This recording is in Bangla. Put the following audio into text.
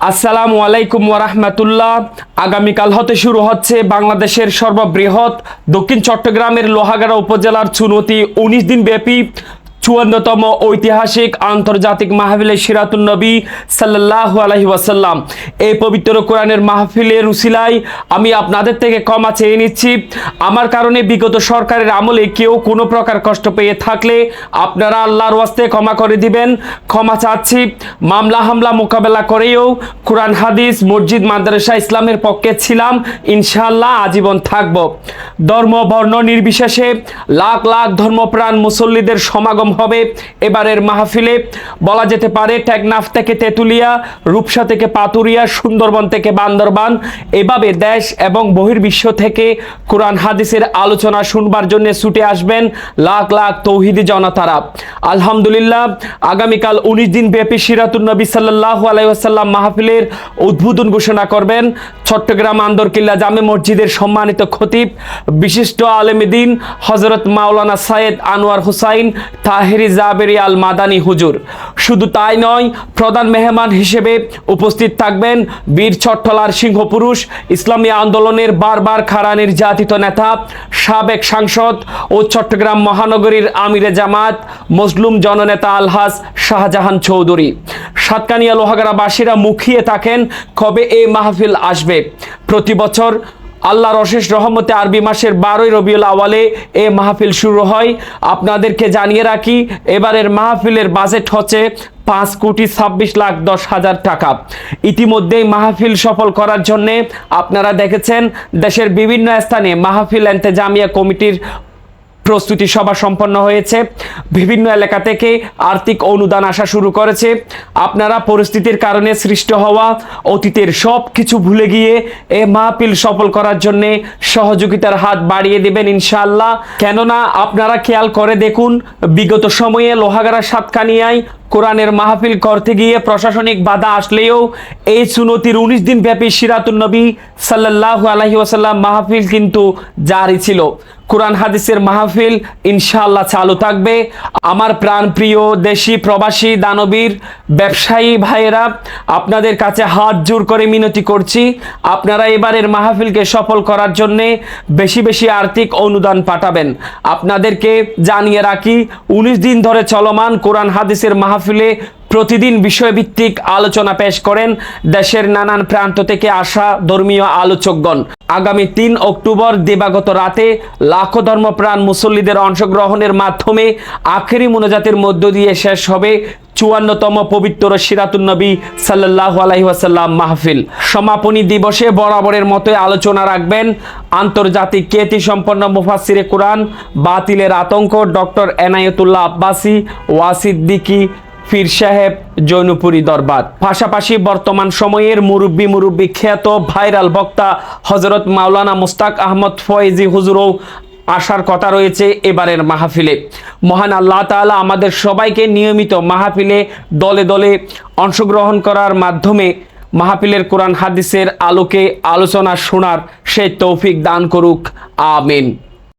আসসালামু আলাইকুম ওরahmatullah আগামীকাল হতে শুরু হচ্ছে বাংলাদেশের সর্ববৃহৎ দক্ষিণ চট্টগ্রামের লোহাগাড়া উপজেলার চুনতি উনিশ দিন ব্যাপী চুয়ান্নতম ঐতিহাসিক আন্তর্জাতিক মাহফিলে সিরাতুন নবী সাল্লাহ আলহি ওয়াসাল্লাম। এই পবিত্র কোরআনের মাহফিলের উসিলায় আমি আপনাদের থেকে ক্ষমা চেয়ে নিচ্ছি। আমার কারণে বিগত সরকারের আমলে কেউ কোনো প্রকার কষ্ট পেয়ে থাকলে আপনারা আল্লাহর ওয়াস্তে ক্ষমা করে দিবেন। ক্ষমা চাচ্ছি। মামলা হামলা মোকাবেলা করেও কোরআন, হাদিস, মসজিদ, মাদ্রাসা ইসলামের পক্ষে ছিলাম। ইনশাল্লাহ আজীবন থাকব। ধর্ম, বর্ণ নির্বিশেষে লাখ লাখ ধর্মপ্রাণ মুসল্লিদের সমাগম হবে এবারের মাহফিলে। বলা যেতে পারে, টেকনাফ থেকে তেঁতুলিয়া, রূপসা থেকে পাতুরিয়া, সুন্দরবন থেকে বান্দরবান। এভাবে দেশ এবং বহির্বিশ্ব থেকে কোরআন, হাদিসের আলোচনা শুনবার জন্য ছুটে আসবেন লাখ লাখ তৌহিদি জনতারা। আলহামদুলিল্লাহ, আগামীকাল উনিশ দিন ব্যাপী সিরাতুল নবী সাল্লাহ আলাইসাল্লাম মাহফিলের উদ্বোধন ঘোষণা করবেন। চট্টগ্রাম আন্দরকিল্লা জামে মসজিদের সম্মানিত খতিব, বিশিষ্ট আলেমদিন হজরত মাওলানা সাইদ আনোয়ার হুসাইন তাহেরি জাবেরি আল মাদানি হুজুর। শুধু তাই নয়, প্রধান মেহমান হিসেবে উপস্থিত থাকবেন বীর ছট্টলার সিংহপুরুষ, ইসলামী আন্দোলনের বারবার খাড়া নির্যাতিত নেতা, সাবেক সাংসদ ও চট্টগ্রাম মহানগরীর আমিরে জামাত, মজলুম জননেতা আলহাজ শাহজাহান চৌধুরী। সাতকানিয়া লোহাগারাবাসীরা মুখিয়ে থাকেন কবে এই মাহফিল আসবে। প্রতি বছর আল্লাহর অশেষ রহমতে আরবি মাসের বারোই রবিউল আওয়ালে এ মাহফিল শুরু হয়। আপনাদেরকে জানিয়ে রাখি, এবারের মাহফিলের বাজেট হচ্ছে পাঁচ কোটি ছাব্বিশ লাখ দশ হাজার টাকা। ইতিমধ্যেই মাহফিল সফল করার জন্যে আপনারা দেখেছেন, দেশের বিভিন্ন স্থানে মাহফিল এন্তেজামিয়া কমিটির প্রস্তুতি সভা সম্পন্ন হয়েছে। বিভিন্ন এলাকা থেকে আর্থিক অনুদান আসা শুরু করেছে। আপনারা পরিস্থিতির কারণে সৃষ্ট হওয়া অতীতের সব কিছু ভুলে গিয়ে এ মাহফিল সফল করার জন্য সহযোগিতার হাত বাড়িয়ে দেবেন ইনশাল্লাহ কেননা আপনারা খেয়াল করে দেখুন, বিগত সময়ে লোহাগাড়া সাতকানিয়ায় কোরআনের মাহফিল করতে গিয়ে প্রশাসনিক বাধা আসলেও এই সুনতির উনিশ দিন ব্যাপী সিরাতুল নবী সাল্লাহ আলহি ওসাল্লাম মাহফিল কিন্তু জারি ছিল। কোরআন হাদিসের মাহফিল ইনশাআল্লাহ চালু থাকবে। আমার প্রাণ প্রিয় দেশি প্রবাসী দানবীর, ব্যবসায়ী ভাইয়েরা, আপনাদের কাছে হাত জোর করে মিনতি করছি। আপনারা এবারের মাহফিলকে সফল করার জন্যে বেশি বেশি আর্থিক অনুদান পাঠাবেন। আপনাদেরকে জানিয়ে রাখি, উনিশ দিন ধরে চলমান কোরআন হাদিসের মাহফিলে প্রতিদিন বিষয়ভিত্তিক আলোচনা পেশ করেন দেশের নানান প্রান্ত থেকে আসা ধর্মীয় আলোচকগণ। আগামী তিন অক্টোবর দিবাগত রাতে লাখো ধর্মপ্রাণ মুসল্লিদের অংশগ্রহণের মাধ্যমে আখেরি মোনাজাতের মধ্য দিয়ে শেষ হবে চুয়ান্নতম পবিত্র সিরাতুন্নবী সাল্লাহ আলাইহি ওয়াসাল্লাম মাহফিল। সমাপনী দিবসে বরাবরের মতোই আলোচনা রাখবেন আন্তর্জাতিক কেতি সম্পন্ন মুফাসিরে কোরআন, বাতিলের আতঙ্ক ডক্টর এনায়েতুল্লাহ আব্বাসি, ওয়াসিদ্দিকি পীর সাহেব জৈনপুরী দরবার। পাশাপাশি বর্তমান সময়ের মুরব্বী মুরব্বী খ্যাত ভাইরাল বক্তা হজরত মাওলানা মুস্তাক আহমদ ফয়েজি হুজুরও আসার কথা রয়েছে এবারের মাহফিলে। মহান আল্লাহ তাআলা আমাদের সবাইকে নিয়মিত মাহফিলে দলে দলে অংশগ্রহণ করার মাধ্যমে মাহফিলের কোরআন হাদিসের আলোকে আলোচনা শোনার সেই তৌফিক দান করুক। আমিন।